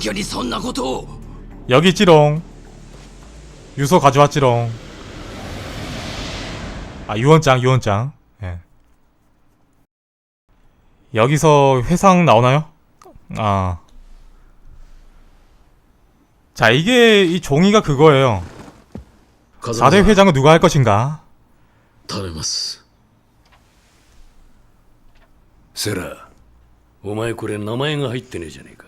虚にそんなことを 여기 있지롱. 유서 가져왔지롱. 아, 유언장, 유언장. 예. 여기서 회상 나오나요? 아. 자, 이게, 이 종이가 그거예요. 風間さ 4대 ん 회장은 누가 할 것인가? 頼みますセラお前これ名前が入ってねえじゃねえか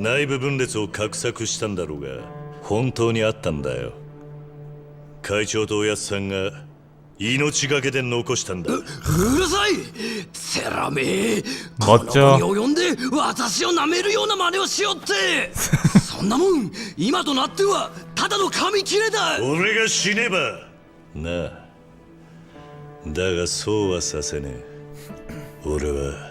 内部分裂を画策したんだろうが本当にあったんだよ。会長とおやつさんが命がけで残したんだ。うるさい！セラめこの子に及んで私を舐めるような真似をしよって！そんなもん今となってはただの紙切れだ！俺が死ねば。なあ。だがそうはさせねえ。俺は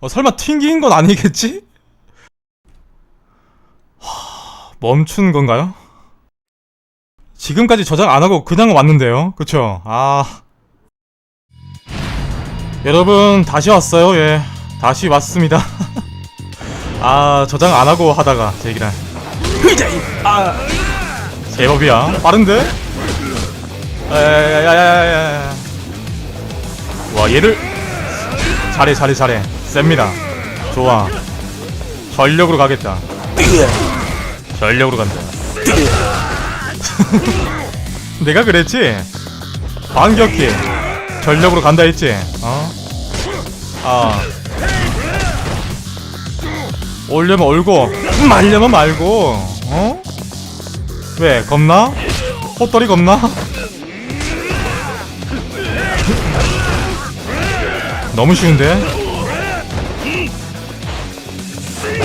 어, 설마 튕긴 건 아니겠지? 하, 멈춘 건가요? 지금까지 저장 안 하고 그냥 왔는데요. 그쵸? 아. 여러분, 다시 왔어요. 예. 다시 왔습니다. 아, 저장 안 하고 하다가, 제기란. 아. 제법이야. 빠른데? 야야야야야야. 와, 얘를. 잘해, 잘해, 잘해. 셉니다. 좋아. 전력으로 가겠다. 전력으로 간다. 내가 그랬지? 반격기 전력으로 간다 했지? 어? 아 올려면 올고 말려면 말고 어? 왜 겁나? 헛돌이 겁나? 너무 쉬운데?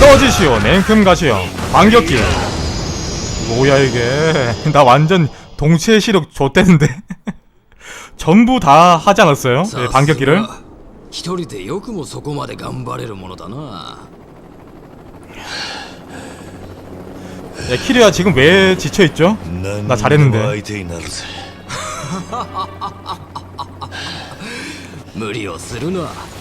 떠지시오 냉큼 가시오 반격기 뭐야 이게 나 완전 동체 시력 좆대는데 전부 다 하지 않았어요? 네, 반격기를 一人でよくもそこまで頑張れるものだな 야, 키리야 지금 왜 지쳐있죠? 何 나 잘했는데 人も相手になるぜ無理をするな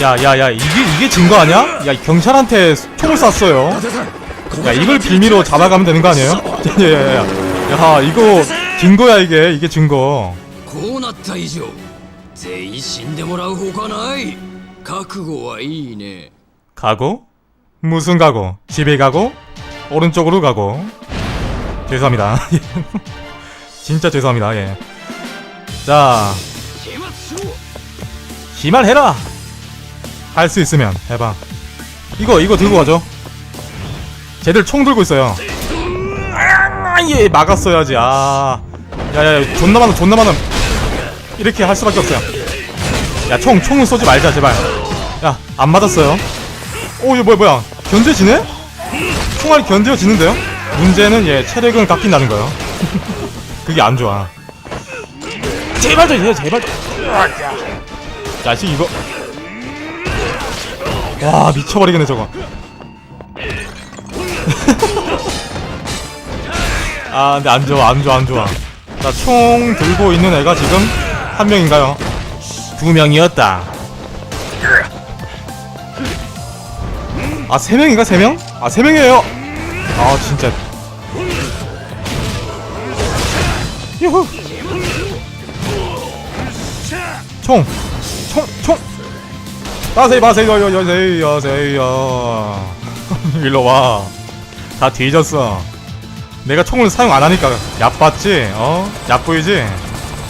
야야야 이게 이게 증거 아니야? 야 경찰한테 총을 쐈어요 야 이걸 빌미로 잡아가면 되는 거 아니에요? 야야야 야 이거 증거야 이게 이게 증거 こうなった以上全員死んでもらうほかない覚悟はいいね 가고 무슨 가고 집에 가고 오른쪽으로 가고 죄송합니다 진짜 죄송합니다 예. 자 始末しろ 기말해라 할 수 있으면. 해봐. 이거 이거 들고 가죠. 쟤들 총 들고 있어요. 아, 예 막았어야지. 아. 야야야 존나 많아 존나 많아 이렇게 할 수밖에 없어요. 야총 총을 쏘지 말자 제발. 야 안 맞았어요. 오 이거 뭐야 뭐야. 견뎌지네? 총알이 견뎌지는데요? 문제는 얘 체력은 깎인다는 거예요. 그게 안 좋아. 제발 좀 해, 제발 좀. 야식 이거 와 미쳐버리겠네 저거. 아 근데 안 좋아 안 좋아 안 좋아. 나 총 들고 있는 애가 지금 한 명인가요? 두 명이었다. 아 세 명인가 세 명? 아 세 명이에요. 아 진짜. 유후. 총. 총! 마세요 마세요 여세요 여세요 일로 와 다 뒤졌어 내가 총을 사용 안 하니까 얕봤지? 어? 얕보이지?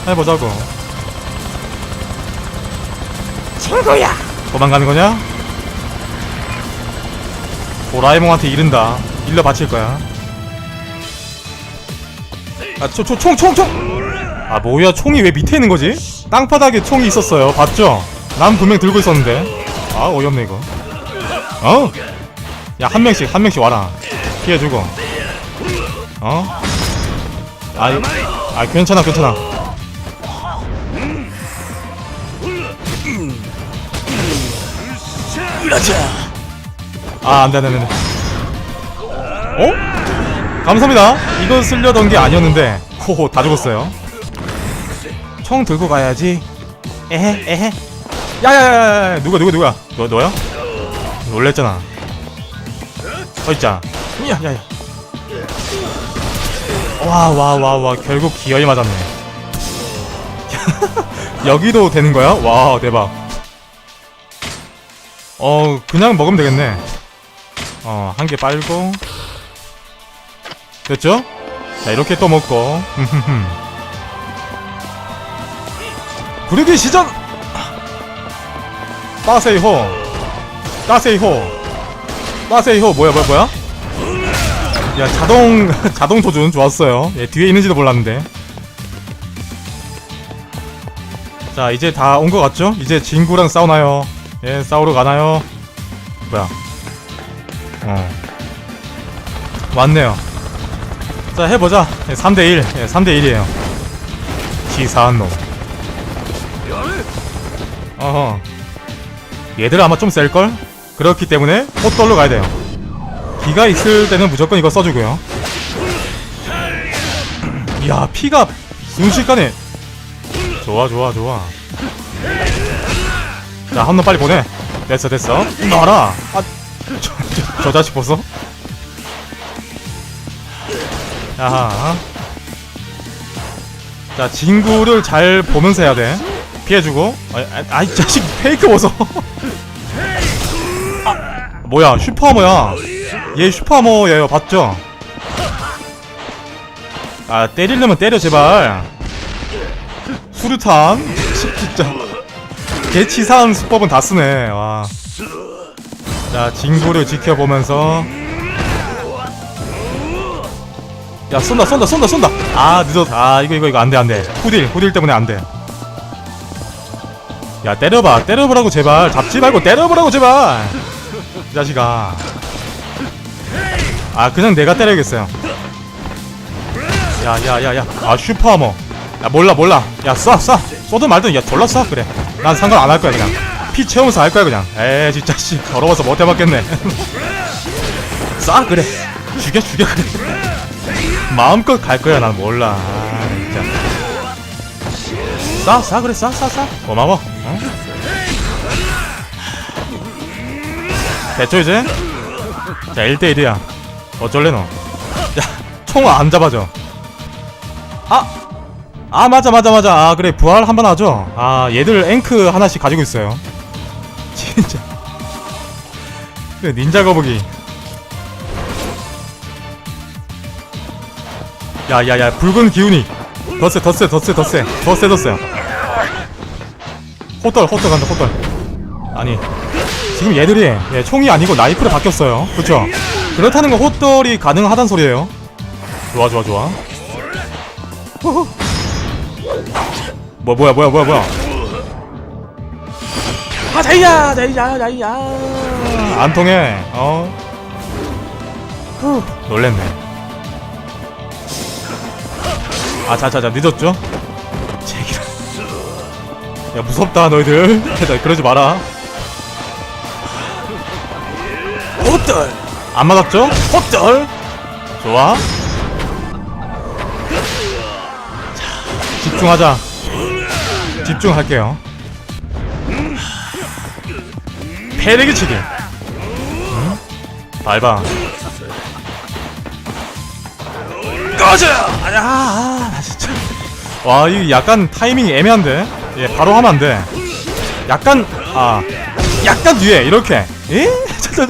해보자고. 친구야! 도망가는 거냐? 도라에몽한테 이른다. 일러 바칠 거야. 아, 총, 총, 총, 총, 총! 아, 뭐야, 총이 왜 밑에 있는 거지? 땅바닥에 총이 있었어요. 봤죠? 난 분명 들고 있었는데. 아, 어이없네, 이거. 어? 야, 한 명씩, 한 명씩 와라. 피해주고. 어? 아이, 아 괜찮아 괜찮아. 아 안돼 안돼 안돼. 어? 감사합니다. 이거 쓰려던 게 아니었는데, 호호 다 죽었어요. 총 들고 가야지. 에헤 에헤. 야야야야 누가 누가 누가 너 너야? 놀랬잖아. 어 있자. 야야야. 와와 와 와 결국 기어이 맞았네 여기도 되는 거야? 와 대박 어 그냥 먹으면 되겠네 어한 개 빨고 됐죠? 자 이렇게 또 먹고 구르기 시전 따세이호 따세이호 따세이호 뭐야 뭐야 뭐야 야 자동 자동 조준 좋았어요. 예, 뒤에 있는지도 몰랐는데. 자 이제 다 온 것 같죠? 이제 진구랑 싸우나요? 예 싸우러 가나요? 뭐야? 어 왔네요. 자 해보자. 예, 3대 1. 예, 3대 1이에요. 치사한 놈. 어허. 얘들 아마 좀 셀걸? 그렇기 때문에 호떨로 가야 돼요. 기가 있을 때는 무조건 이거 써주고요. 이야 피가 순식간에 좋아 좋아 좋아. 자한번 빨리 보내. 됐어 됐어. 나와라. 아, 저, 저, 저 자식 보소. 아하. 자 진구를 잘 보면서 해야 돼. 피해주고. 아, 아, 아이 자식 페이크 보소. 아, 뭐야 슈퍼머야. 얘 슈퍼머예요 봤죠? 아 때리려면 때려 제발. 수류탄? 진짜. 개치사한 수법은 다 쓰네. 와. 자 진구를 지켜보면서. 야 쏜다 쏜다 쏜다 쏜다. 아 늦었다 아 이거 이거 이거 안돼 안돼. 후딜 후딜 때문에 안돼. 야 때려봐 때려보라고 제발. 잡지 말고 때려보라고 제발 이 자식아. 아 그냥 내가 때려야겠어요. 야야야야. 아 슈퍼하머. 야 몰라 몰라. 야쏴쏴. 쏘든 말든 야 졸라 쏴. 그래. 난 상관 안 할 거야 그냥. 피 채우면서 할 거야 그냥. 에이 진짜 씨 더러워서 못 해봤겠네. 쏴 그래. 죽여 죽여 그래. 마음껏 갈 거야 난 몰라. 아, 진짜. 쏴 쏴 그래. 쏴 쏴 쏴. 고마워. 어? 됐죠 이제 자 1대1이야 어쩔래 너? 야, 총안 잡아줘. 아, 아 맞아 맞아 맞아. 아 그래 부활 한 번 하죠. 아 얘들 앵크 하나씩 가지고 있어요. 진짜. 그래 닌자 거북이. 야야야 붉은 기운이 더세 더세 더세 더세 더세 더세. 호떨 호떨 간다 호떨. 아니 지금 얘들이 예, 총이 아니고 나이프로 바뀌었어요. 그쵸? 그렇다는 건 호떨이 가능하단 소리예요. 좋아 좋아 좋아. 뭐 뭐야 뭐야 뭐야 뭐야. 아 자이야 자이야 자이야. 안 통해. 어. 후 놀랬네. 아 자자자 늦었죠? 제기라. 야 무섭다 너희들. 나 그러지 마라. 호떨 안 맞았죠? 헛절 좋아 집중하자. 집중할게요. 패대기치기. 응? 밟아. 꺼져! 아, 아, 나 진짜. 와, 이 약간 타이밍이 애매한데? 예, 바로 하면 안 돼. 약간, 아, 약간 뒤에, 이렇게. 에? 저,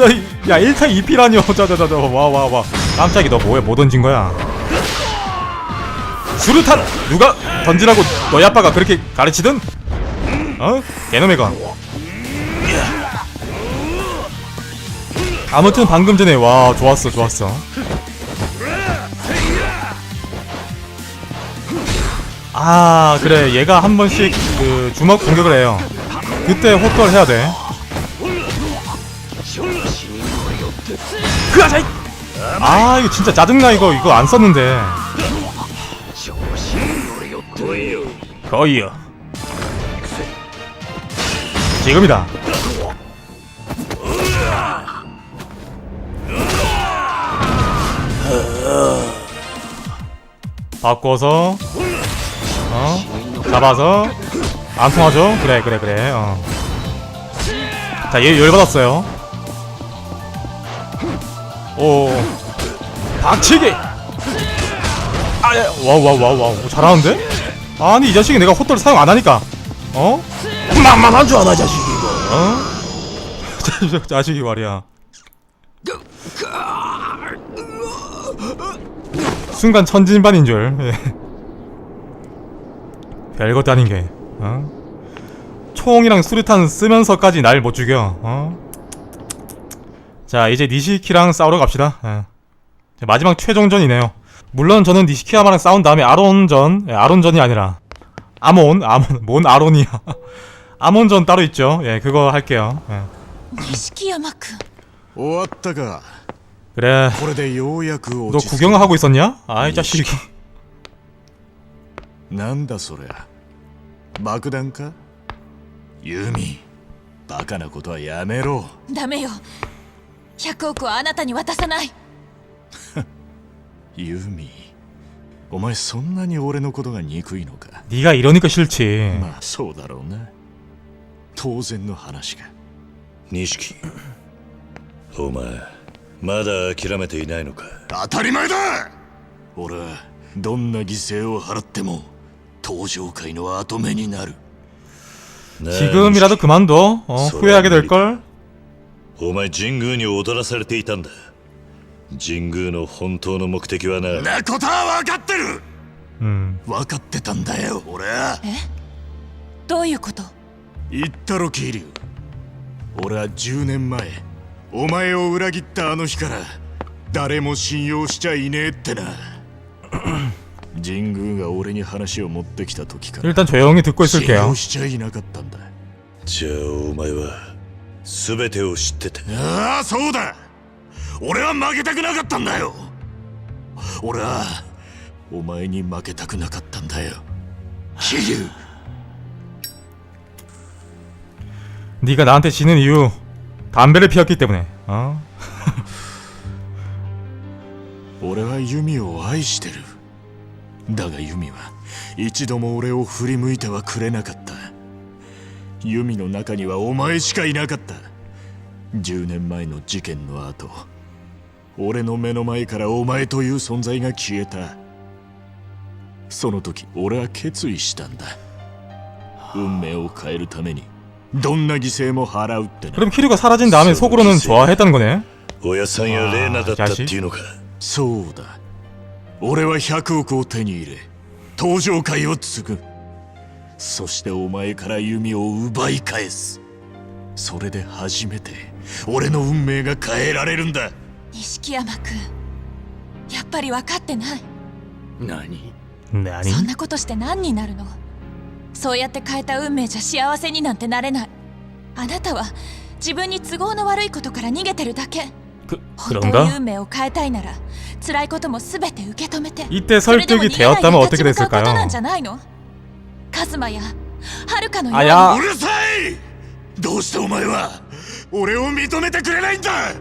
야, 1타 2피라뇨. 저, 저, 저, 저, 와, 와, 와. 깜짝이, 너 뭐야, 뭐 던진 거야? 수류탄! 누가 던지라고 너희 아빠가 그렇게 가르치든? 어? 개놈의 건. 아무튼 방금 전에, 와, 좋았어, 좋았어. 아 그래 얘가 한 번씩 그 주먹 공격을 해요 그때 호떨 해야 돼 그아자이 아 이거 진짜 짜증나 이거 이거 안 썼는데 거의요 지금이다 바꿔서 어? 잡아서 안 통하죠? 그래 그래 그래 어. 자얘 열받았어요 오 박치기 아야 와와와와 잘하는데? 아니 이 자식이 내가 헛돌 사용 안 하니까 어? 만만한 줄 아나 자식이 이거 어? 자, 자식이 말이야 순간 천진반인 줄 예. 별것도 아닌 게, 어? 총이랑 수류탄 쓰면서까지 날 못 죽여, 어? 자, 이제 니시키랑 싸우러 갑시다. 예. 자, 마지막 최종전이네요. 물론 저는 니시키야마랑 싸운 다음에 아론전, 예, 아론전이 아니라 아몬, 아몬, 뭔 아론이야? 아몬전 따로 있죠. 예, 그거 할게요. 예. 錦山君終わったか 그래, これでようやく 너 落ち着く 구경하고 있었냐? 아이 자식이. なんだそりゃ爆弾かユミバカなことはやめろダメよ 100億はあなたに渡さないユミお前そんなに俺のことが憎いのか 네가 이러니까 싫지. まあそうだろうな当然の話か錦お前まだ諦めていないのか当たり前だ俺はどんな犠牲を払っても登場界の跡目になる 지금이라도 그만둬. 어, 후회하게 될 걸. お前神宮に踊らされていたんだ神宮の本当の目的はななことは分かってる 음. 分かってたんだよ俺はどういうこと言ったろ桐生俺は10年前お前を裏切ったあの日から誰も信用しちゃいねえってな神宮が俺に話を持ってきた時から 일단 조용히 듣고 信 있을게요. 用しちゃいなかったんだじゃあお前は 全てを知ってたああそうだ俺は負けたくなかったんだよ俺はお前に負けたくなかったんだよ桐生 네가 나한테 지는 이유 담배를 피웠기 때문에. 어? 俺はユミを愛してるだがユミは一度も俺を振り向いてはくれなかった ユミの中にはお前しかいなかった10年前の事件の後俺の目の前からお前という存在が消えたその時俺は決意したんだ運命を変えるためにどんな犠牲も払うってな 그럼 키류가 사라진 다음에 속으로는 좋아했다는 거네. 親さんやレーナだったっていうのかそうだ俺は100億を手に入れ登場界を継ぐ そしてお前から弓を奪い返すそれで初めて俺の運命が変えられるんだ錦山君やっぱり分かってない何 네, 아니. そんなことして何になるのそうやって変えた運命じゃ幸せになんてなれないあなたは自分に都合の悪いことから逃げてるだけ 그, 本当に 그런가? 運命を変えたいなら辛いことも全て受け止めて 이때 それでも 설득이 逃げないで 되었다면 立 어떻게 ち向かうことな 됐을까요? カズマやはるかのように。うるさい！どうしてお前は俺を認めてくれないんだ